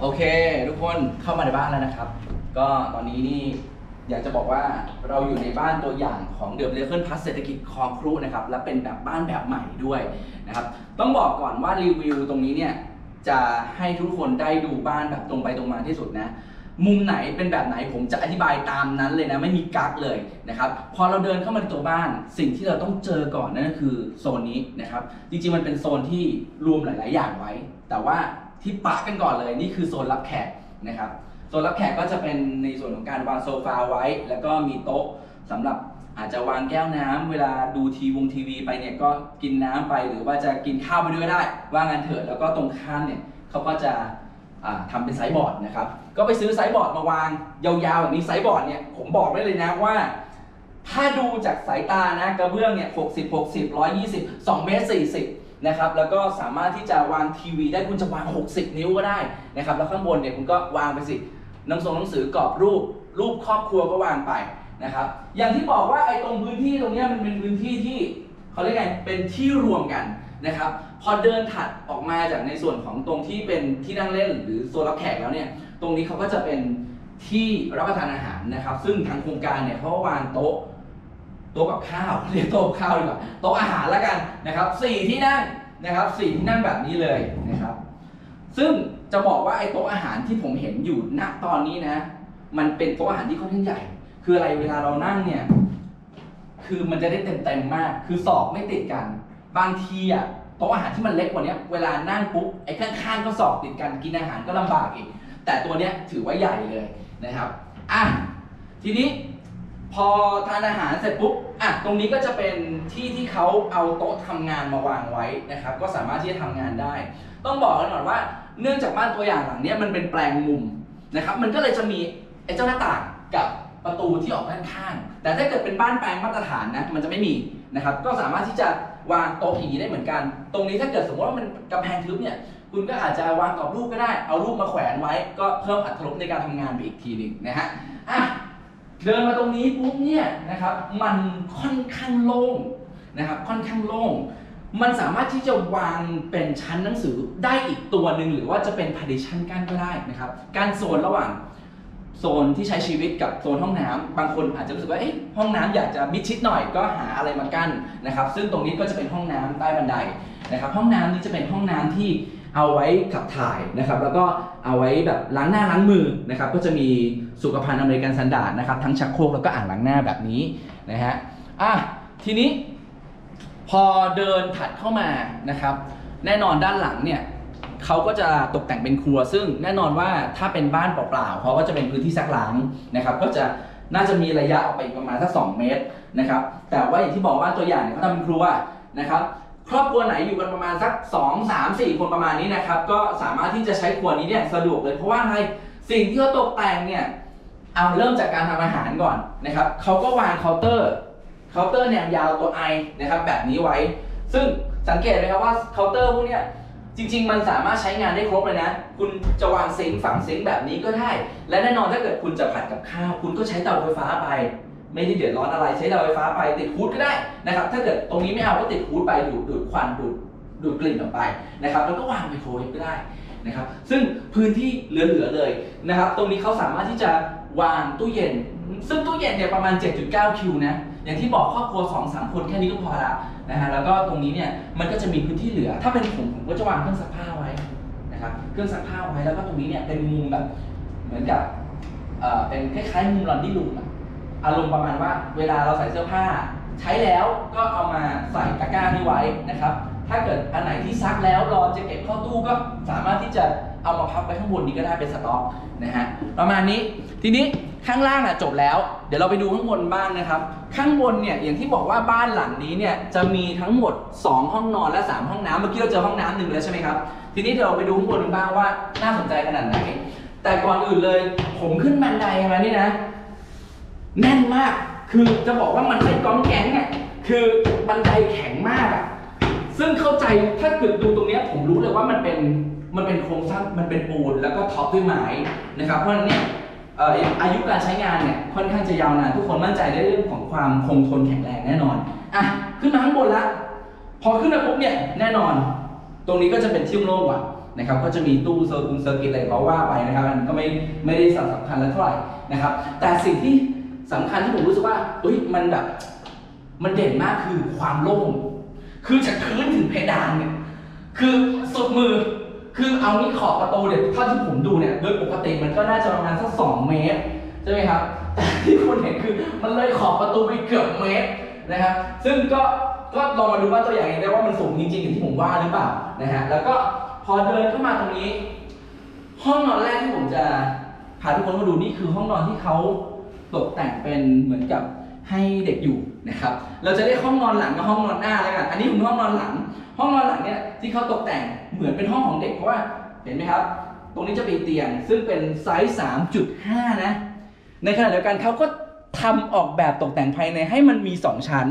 โอเค ทุกคนเข้ามาในบ้านแล้วนะครับ ก็ตอนนี้นี่อยากจะบอกว่าเราอยู่ในบ้านตัวอย่างของเด e ะเลเคิลพัสเศรษฐกิจคองครุนะครับ และเป็นแบบบ้านแบบใหม่ด้วยนะครับ ต้องบอกก่อนว่ารีวิวตรงนี้เนี่ยจะให้ทุกคนได้ดูบ้านแบบตรงไปตรงมาที่สุดนะมุมไหนเป็นแบบไหนผมจะอธิบายตามนั้นเลยนะไม่มีกั๊กเลยนะครับพอเราเดินเข้ามาในตัวบ้านสิ่งที่เราต้องเจอก่อนนั่นก็คือโซนนี้นะครับ จริงๆมันเป็นโซนที่รวมหลาย ๆ อย่างไว้ แต่ว่า ที่ปะกันก่อนเลยนี่คือโซนรับแขกนะครับโซนรับแขกก็จะเป็นในส่วนของการวางโซฟาไว้ แล้วก็มีโต๊ะสำหรับอาจจะวางแก้วน้ำเวลาดูทีวงทีวีไปเนี่ยก็กินน้ำไปหรือว่าจะกินข้าวไปด้วยได้ว่างานเถิดแล้วก็ตรงข้ามเนี่ยเขาก็จะอ่าทำเป็นไซส์บอร์ดนะครับก็ไปซื้อไซส์บอร์ดมาวางยาวๆแบบนี้ไซส์บอร์ดเนี่ยผมบอกได้เลยนะว่าถ้าดูจากสายตานะกระเบื้องเนี่ย60 60 120 2เมตร40 นะครับแล้วก็สามารถที่จะวางทีวีได้คุณจะวาง 60 นิ้วก็ได้นะครับแล้วข้างบนเนี่ยคุณก็วางไปสิหนังส่งหนังสือกรอบรูป รูปครอบครัวก็วางไปนะครับอย่างที่บอกว่าไอ้ตรงพื้นที่ตรงนี้มันเป็นพื้นที่ที่เขาเรียกไงเป็นที่รวมกันนะครับพอเดินถัดออกมาจากในส่วนของตรงที่เป็นที่นั่งเล่น หรือโซนรับแขกแล้วเนี่ยตรงนี้เขาก็จะเป็นที่รับประทานอาหารนะครับ ซึ่งทางโครงการเนี่ยเขาก็วางโต๊ะ โต๊ะกับข้าวเรียกโต๊ะกับข้าวดีกว่าโต๊ะอาหารแล้วกันนะครับสี่ที่นั่งนะครับสี่ที่นั่งแบบนี้เลยนะครับ ซึ่งจะบอกว่าไอ้โต๊ะอาหารที่ผมเห็นอยู่ณตอนนี้นะ มันเป็นโต๊ะอาหารที่ค่อนข้างใหญ่ คืออะไรเวลาเรานั่งเนี่ย คือมันจะได้เต็มๆมาก คือศอกไม่ติดกัน บางทีอะโต๊ะอาหารที่มันเล็กกว่านี้เวลานั่งปุ๊บไอ้ข้างๆก็ศอกติดกันกินอาหารก็ลำบากอีก แต่ตัวเนี้ยถือว่าใหญ่เลยนะครับอะทีนี้ พอทานอาหารเสร็จปุ๊บอะตรงนี้ก็จะเป็นที่ที่เขาเอาโต๊ะทำงานมาวางไว้นะครับ ก็สามารถที่จะทำงานได้ ต้องบอกกันก่อนว่าเนื่องจากบ้านตัวอย่างหลังเนี้ยมันเป็นแปลงมุมนะครับ มันก็เลยจะมีไอ้เจ้าหน้าต่างกับประตูที่ออกด้านข้าง แต่ถ้าเกิดเป็นบ้านแปลงมาตรฐานนะมันจะไม่มีนะครับ ก็สามารถที่จะวางโต๊ะอย่างนี้ได้เหมือนกัน ตรงนี้ถ้าเกิดสมมติว่ามันกำแพงทึบเนี่ย คุณก็อาจจะวางกรอบรูปก็ได้ เอารูปมาแขวนไว้ ก็เพิ่มอรรถรสในการทำงานไปอีกทีหนึ่งนะฮะอะ เดินมาตรงนี้ปุ๊บเนี่ยนะครับมันค่อนข้างโล่งนะครับค่อนข้างโล่ง มันสามารถที่จะวางเป็นชั้นหนังสือได้อีกตัวหนึ่งหรือว่าจะเป็น partition กั้นก็ได้นะครับการโซนระหว่างโซนที่ใช้ชีวิตกับโซนห้องน้ำบางคนอาจจะรู้สึกว่าเอ๊ะห้องน้ำอยากจะมิดชิดหน่อยก็หาอะไรมากั้นนะครับ ซึ่งตรงนี้ก็จะเป็นห้องน้ำใต้บันไดนะครับ ห้องน้ำนี้จะเป็นห้องน้ำที่ เอาไว้ขับถ่ายนะครับแล้วก็เอาไว้แบบล้างหน้าล้างมือนะครับก็จะมีสุขภัณฑ์อเมริกันสันดาดนะครับทั้งชักโครกแล้วก็อ่างล้างหน้าแบบนี้นะฮะอะทีนี้พอเดินถัดเข้ามานะครับ แน่นอนด้านหลังเนี่ยเขาก็จะตกแต่งเป็นครัว ซึ่งแน่นอนว่าถ้าเป็นบ้านเปล่าๆเขาก็จะเป็นพื้นที่ซักล้างนะครับ ก็จะน่าจะมีระยะออกไปประมาณสักสเมตรนะครับ แต่ว่าอย่างที่บอกว่าตัวอย่างเนี่ยเขาทำเป็นครัวนะครับ ครอบครัวไหนอยู่กันประมาณสัก 2 3 4 คนประมาณนี้นะครับ ก็สามารถที่จะใช้ครัวนี้เนี่ยสะดวกเลยเพราะว่าอะไรสิ่งที่เขาตกแต่งเนี่ยเอาเริ่มจากการทำอาหารก่อนนะครับเขาก็วางเคาน์เตอร์เคาน์เตอร์แนวยาวตัวไอนะครับแบบนี้ไว้ ซึ่งสังเกตไหมครับว่าเคาน์เตอร์พวกเนี้ยจริง ๆ มันสามารถใช้งานได้ครบเลยนะ คุณจะวางเซิงฝังเซิงแบบนี้ก็ได้ และแน่นอนถ้าเกิดคุณจะผัดกับข้าว คุณก็ใช้เตาไฟฟ้าไป ไม่ได้เดือดร้อนอะไรใช้เตาไฟฟ้าไปติดฮูดก็ได้นะครับ ถ้าเกิดตรงนี้ไม่เอาก็ติดฮูดไปดูดดูดควันดูดดูดกลิ่นออกไปนะครับ แล้วก็วางไมโครเวฟก็ได้นะครับ ซึ่งพื้นที่เหลือๆเลยนะครับ ตรงนี้เขาสามารถที่จะวางตู้เย็น ซึ่งตู้เย็นเนี่ยประมาณ 7.9 คิวนะ อย่างที่บอกครอบครัว2 3คนแค่นี้ก็พอละนะฮะ แล้วก็ตรงนี้เนี่ยมันก็จะมีพื้นที่เหลือ ถ้าเป็นผมผมก็จะวางเครื่องซักผ้าไว้นะครับ เครื่องซักผ้าไว้แล้วก็ตรงนี้เนี่ยเป็นมุมแบบเหมือนกับเอ่อเป็นคล้ายๆมุมลอนดี้รูมอะ อารมณ์ประมาณว่าเวลาเราใส่เสื้อผ้า ใช้แล้วก็เอามาใส่ตะกร้านี้ไว้นะครับ ถ้าเกิดอันไหนที่ซักแล้วรอจะเก็บเข้าตู้ก็สามารถที่จะเอามาพับไว้ข้างบนนี้ก็ได้เป็นสต็อกนะฮะประมาณนี้ทีนี้ข้างล่างอะจบแล้ว เดี๋ยวเราไปดูข้างบนบ้างนะครับ ข้างบนเนี่ยอย่างที่บอกว่าบ้านหลังนี้เนี่ยจะมีทั้งหมด 2 ห้องนอนและ 3 ห้องน้ำเมื่อกี้เราเจอห้องน้ำหนึ่งแล้วใช่ไหมครับทีนี้เดี๋ยวเราไปดูข้างบนบ้างว่าน่าสนใจขนาดไหนแต่ก่อนอื่นเลย ผมขึ้นบันไดมานี่นะ แน่นมาก คือจะบอกว่ามันไม่ก้องแก๊งอะคือบันไดแข็งมากอะซึ่งเข้าใจถ้าเกิดดูตรงเนี้ยผมรู้เลยว่ามันเป็นมันเป็นโครงสร้างมันเป็นปูนแล้วก็ท็อปด้วยไม้นะครับเพราะฉะนั้นเนี่ยเอ่ออายุการใช้งานเนี่ยค่อนข้างจะยาวนานทุกคนมั่นใจในเรื่องของความคงทนแข็งแรงแน่นอนอะขึ้นมาข้างบนละพอขึ้นมาปุ๊บเนี่ยแน่นอน ตรงนี้ก็จะเป็นที่โล่งกว่านะครับก็จะมีตู้เซอร์กุงเซอร์กิตอะไรเขาว่าไปนะครับอันนก็ไม่ไม่ได้สำคัญแล้วเท่าไหร่นะครับแต่สิ่งที่ สำคัญที่ผมรู้สึกว่าเฮ้ยมันแบบ มันเด่นมากคือความโล่ง คือจากพื้นถึงเพดานเนี่ย คือสุดมือ คือเอานี่ขอบประตูเนี่ยเท่าที่ผมดูเนี่ย โดยปกติมันก็น่าจะประมาณสักสองเมตรใช่ไหมครับ แต่ที่คุณเห็นคือมันเลยขอบประตูไปเกือบเมตรนะครับ ซึ่งก็ก็ลองมาดูว่าตัวอย่างเองได้ว่ามันสูงจริงๆอย่างที่ผมว่าหรือเปล่านะฮะ แล้วก็พอเดินเข้ามาตรงนี้ ห้องนอนแรกที่ผมจะพาทุกคนมาดูนี่คือห้องนอนที่เขา ตกแต่งเป็นเหมือนกับให้เด็กอยู่นะครับ เราจะเรียกห้องนอนหลังกับห้องนอนหน้าแล้วกัน อันนี้ผมห้องนอนหลัง ห้องนอนหลังเนี่ยที่เขาตกแต่งเหมือนเป็นห้องของเด็กเพราะว่าเห็นไหมครับ ตรงนี้จะเป็นเตียง ซึ่งเป็นไซส์ 3.5 นะ ในขณะเดียวกันเขาก็ทำออกแบบตกแต่งภายในให้มันมี 2 ชั้น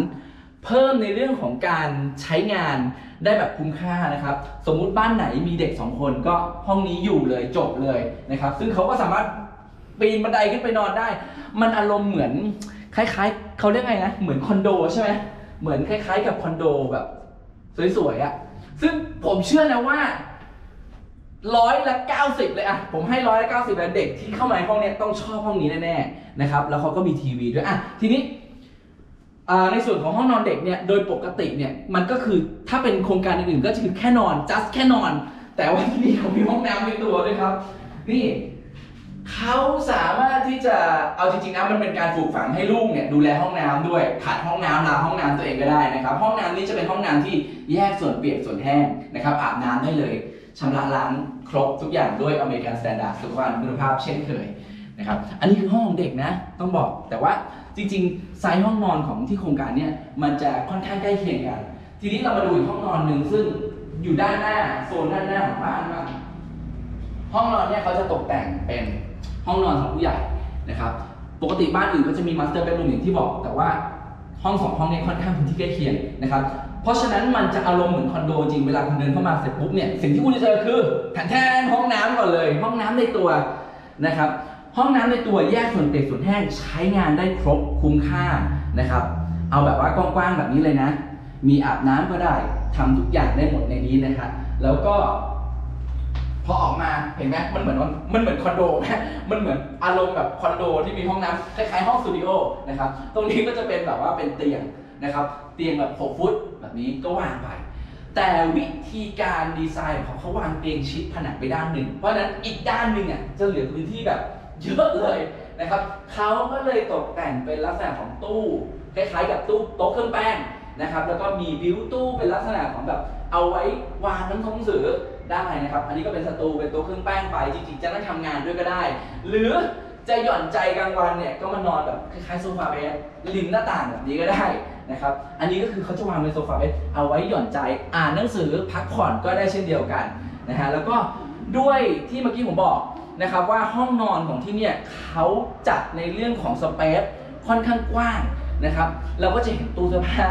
เพิ่มในเรื่องของการใช้งานได้แบบคุ้มค่านะครับ สมมุติบ้านไหนมีเด็ก 2 คนก็ห้องนี้อยู่เลยจบเลยนะครับ ซึ่งเขาก็สามารถ ปีนบันไดขึ้นไปนอนได้ มันอารมณ์เหมือนคล้ายๆเขาเรียกไงนะ เหมือนคอนโดใช่ไหมเหมือนคล้ายๆ กับคอนโดแบบสวยๆอะซึ่งผมเชื่อนะว่าร้อยละเก้าสิบเลยอะผมให้ร้อยละเก้าสิบเลยเด็กที่เข้ามาในห้องเนี้ยต้องชอบห้องนี้แน่ๆนะครับ แล้วเขาก็มีทีวีด้วยอะทีนี้ในส่วนของห้องนอนเด็กเนี่ยโดยปกติเนี่ยมันก็คือถ้าเป็นโครงการอื่นๆก็จะคือแค่นอน just แค่นอน แต่ว่าที่นี่เขามีห้องน้ำในตัวด้วยครับ นี่ เขาสามารถที่จะเอาจริงๆนะมันเป็นการปลูกฝังให้ลูกเนี่ยดูแลห้องน้ำด้วยขัดห้องน้ำล้างห้องน้ำตัวเองก็ได้นะครับ ห้องน้ำนี้จะเป็นห้องน้ำที่แยกส่วนเปียกส่วนแห้งนะครับอาบน้ำได้เลยชำระล้างครบทุกอย่างด้วยอเมริกันสแตนดาร์ดสุขภาพคุณภาพเช่นเคยนะครับอันนี้คือห้องของเด็กนะต้องบอกแต่ว่าจริงๆไซส์ห้องนอนของที่โครงการเนี่ยมันจะค่อนข้างใกล้เคียงกัน ทีนี้เรามาดูอีกห้องนอนหนึ่งซึ่งอยู่ด้านหน้าโซนด้านหน้าของบ้านบ้างห้องนอนเนี่ยเขาจะตกแต่งเป็น ห้องนอนของผู้ใหญ่นะครับ ปกติบ้านอื่นก็จะมีมาสเตอร์เบดรูมอย่างที่บอก แต่ว่าห้องสองห้องเนี่ยค่อนข้างพื้นที่ใกล้เคียงนะครับ เพราะฉะนั้นมันจะอารมณ์เหมือนคอนโดจริง เวลาคุณเดินเข้ามาเสร็จปุ๊บเนี่ย สิ่งที่คุณจะเจอคือแทนแทนห้องน้ำก่อนเลย ห้องน้ำในตัวนะครับ ห้องน้ำในตัวแยกส่วนเปียกส่วนแห้งใช้งานได้ครบคุ้มค่านะครับ เอาแบบว่ากว้างๆแบบนี้เลยนะ มีอาบน้ำก็ได้ทำทุกอย่างได้หมดในนี้นะครับแล้วก็ พอออกมาเห็นไหมมันเหมือนมันเหมือนคอนโดไหมมันเหมือนอารมณ์แบบคอนโดที่มีห้องน้ำคล้ายๆห้องสตูดิโอนะครับตรงนี้ก็จะเป็นแบบว่าเป็นเตียงนะครับ เตียงแบบ6ฟุตแบบนี้ก็วางไป แต่วิธีการดีไซน์ของเขาวางเตียงชิดผนังไปด้านหนึ่ง เพราะฉะนั้นอีกด้านหนึ่งอะจะเหลือพื้นที่แบบเยอะเลยนะครับเขาก็เลยตกแต่งเป็นลักษณะของตู้คล้ายๆกับตู้โต๊ะเครื่องแป้งนะครับ แล้วก็มีบิวตู้เป็นลักษณะของแบบเอาไว้วางหนังสือ ได้นะครับ อันนี้ก็เป็นสตูเป็นต๊ะเครื่องแป้งไป จริงๆ จะนั่งทำงานด้วยก็ได้ หรือจะหย่อนใจกลางวันเนี่ยก็มานอนแบบคล้ายๆโซฟาเบดริมหน้าต่างแบบนี้ก็ได้นะครับ อันนี้ก็คือเขาจะวางเป็นโซฟาเบดเอาไว้หย่อนใจอ่านหนังสือพักผ่อนก็ได้เช่นเดียวกันนะฮะแล้วก็ด้วยที่เมื่อกี้ผมบอกนะครับว่าห้องนอนของที่เนี่ยเขาจัดในเรื่องของสเปซค่อนข้างกว้างนะครับ เราก็จะเห็นตู้เสื้อผ้า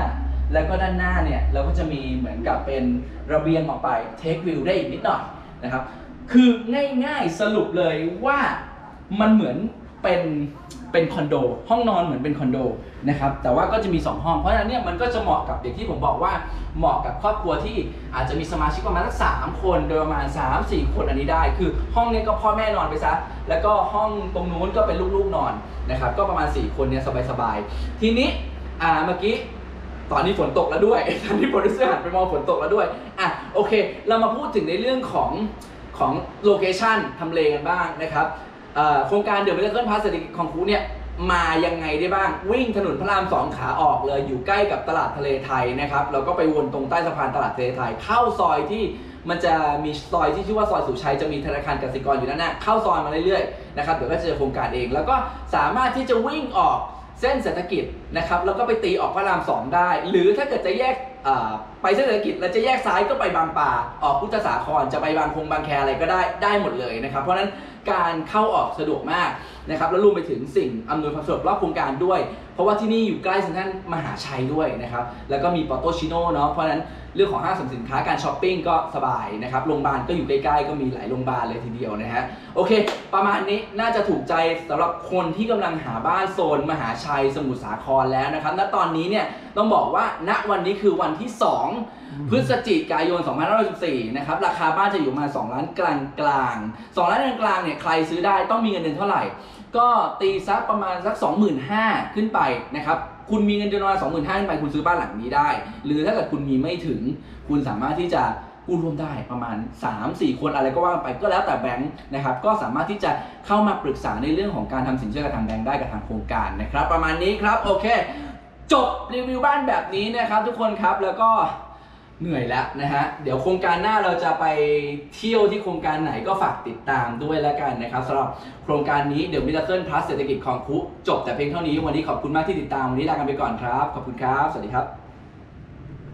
แล้วก็ด้านหน้าเนี่ยเราก็จะมีเหมือนกับเป็นระเบียงออกไปเทควิวได้อีกนิดหน่อยนะครับ คือง่ายๆสรุปเลยว่ามันเหมือนเป็นเป็นคอนโด ห้องนอนเหมือนเป็นคอนโดนะครับแต่ว่าก็จะมี 2 ห้องเพราะฉะนั้นเนี่ยมันก็จะเหมาะกับอย่างที่ผมบอกว่าเหมาะกับครอบครัวที่อาจจะมีสมาชิกประมาณสักสามคนโดยประมาณ 3 4 คนอันนี้ได้ คือห้องนี้ก็พ่อแม่นอนไปซะแล้วก็ห้องตรงนู้นก็เป็นลูกๆนอนนะครับก็ประมาณ 4 คนเนี่ยสบายๆทีนี้อ่าเมื่อกี้ ตอนนี้ฝนตกแล้วด้วยตอนนี้โปรดิวเซอร์หันไปมองฝนตกแล้วด้วยอะโอเค เรามาพูดถึงในเรื่องของของโลเคชันทำเลกันบ้างนะครับโครงการเดอะเลเคิลพาสเศรษฐกิจของครูเนี่ยมายังไงได้บ้างวิ่งถนนพระรามสองขาออกเลยอยู่ใกล้กับตลาดทะเลไทยนะครับแล้วก็ไปวนตรงใต้สะพานตลาดทะเลไทย เข้าซอยที่มันจะมีซอยที่ชื่อว่าซอยสุชัยจะมีธนาคารกสิกรอยู่ด้านหน้าเข้าซอยมาเรื่อยๆนะครับเดี๋ยวก็จะเจอโครงการเอง แล้วก็สามารถที่จะวิ่งออก เส้นเศรษฐกิจนะครับแล้วก็ไปตีออกพระรามสองได้ หรือถ้าเกิดจะแยกไปเส้นเศรษฐกิจแล้วจะแยกซ้ายก็ไปบางป่า ออกพุทธสาครจะไปบางคงบางแคอะไรก็ได้ได้หมดเลยนะครับ เพราะฉะนั้นการเข้าออกสะดวกมากนะครับแล้วรวมไปถึงสิ่งอำนวยความสะดวกรอบโครงการด้วย เพราะว่าที่นี่อยู่ใกล้เซ็นทรัลมหาชัยด้วยนะครับแล้วก็มีปอโตชิโน่เนาะเพราะฉะนั้น เรื่องของห้างสรรพสินค้าการช้อปปิ้งก็สบายนะครับโรงพยาบาลก็อยู่ใกล้ๆก็มีหลายโรงพยาบาลเลยทีเดียวนะฮะโอเค ประมาณนี้น่าจะถูกใจสำหรับคนที่กำลังหาบ้านโซนมหาชัยสมุทรสาครแล้วนะครับณตอนนี้เนี่ยต้องบอกว่าณวันนี้คือวันที่22พฤศจิกายน 2514นะครับราคาบ้านจะอยู่ประมา 2 ล้านกลางกลางๆ2ล้านกลางกลางๆเนี่ยใครซื้อได้ต้องมีเงินเดือนเท่าไหร่ ก็ตีซักประมาณสัก 25,000 ขึ้นไปนะครับ คุณมีเงินเดือนประมาณ25,000ขึ้นไปคุณซื้อบ้านหลังนี้ได้ หรือถ้าเกิดคุณมีไม่ถึง คุณสามารถที่จะกู้ร่วมได้ประมาณ 3-4 คนอะไรก็ว่าไปก็แล้วแต่แบงค์นะครับก็สามารถที่จะเข้ามาปรึกษาในเรื่องของการทำสินเชื่อกับทางแบงค์ได้กับทางโครงการนะครับ ประมาณนี้ครับโอเค จบรีวิวบ้านแบบนี้นะครับทุกคนครับแล้วก็ เหนื่อยแล้วนะฮะ เดี๋ยวโครงการหน้าเราจะไปเที่ยวที่โครงการไหนก็ฝากติดตามด้วยแล้วกันนะครับสำหรับโครงการนี้เดี๋ยวมิราเคิลพลัสเศรษฐกิจของคุจบแต่เพียงเท่านี้วันนี้ขอบคุณมากที่ติดตามวันนี้ลากันไปก่อนครับ ขอบคุณครับ สวัสดีครับ